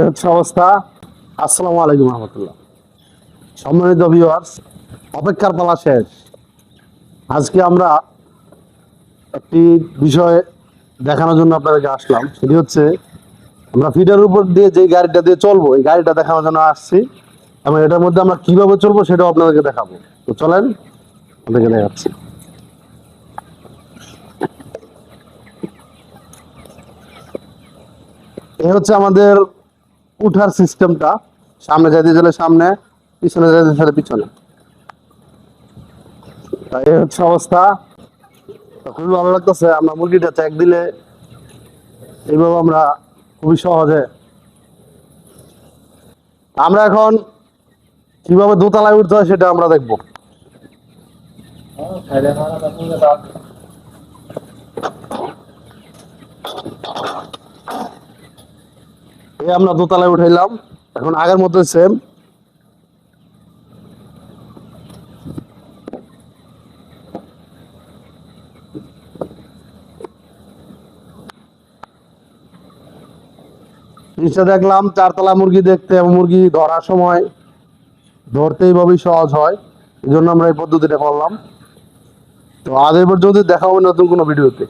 এই হচ্ছে অবস্থা। আসসালামু আলাইকুম রহমতুল্লাহ। সম্মানিত ভিউয়ার্স অপেক্ষার পালা শেষ। আজকে আমরা একটি বিষয় দেখানোর জন্য আপনাদেরকে আসলাম, সেটি হচ্ছে আমরা ফিডার উপর দিয়ে যে গাড়িটা দিয়ে চলবো, এই গাড়িটা দেখানোর জন্য আসছি। এবং এটার মধ্যে আমরা কীভাবে চলবো সেটাও আপনাদেরকে দেখাবো। তো চলেন, আপনাদেরকে দেখাচ্ছি। এই হচ্ছে আমাদের উঠার সিস্টেমটা সামনে যাইতে গেলে সামনে, পিছনে যাইতে গেলে পিছনে। তাই হচ্ছে অবস্থা। খুবই ভালো লাগতেছে, আমরা মুরগিটা ত্যাগ দিলে এইভাবে আমরা খুবই সহজে আমরা এখন কীভাবে দোতলায় উঠতে হয় সেটা আমরা দেখব। আমরা দোতলায় উঠাইলাম। এখন আগের মতো সেম নিচে দেখলাম চারতলা মুরগি দেখতে এবং মুরগি ধরার সময় ধরতে এইভাবেই সহজ হয়। এই জন্য আমরা এই পদ্ধতিটা করলাম। তো আজ এই পর্যন্ত দেখা হবে নতুন কোনো ভিডিওতে।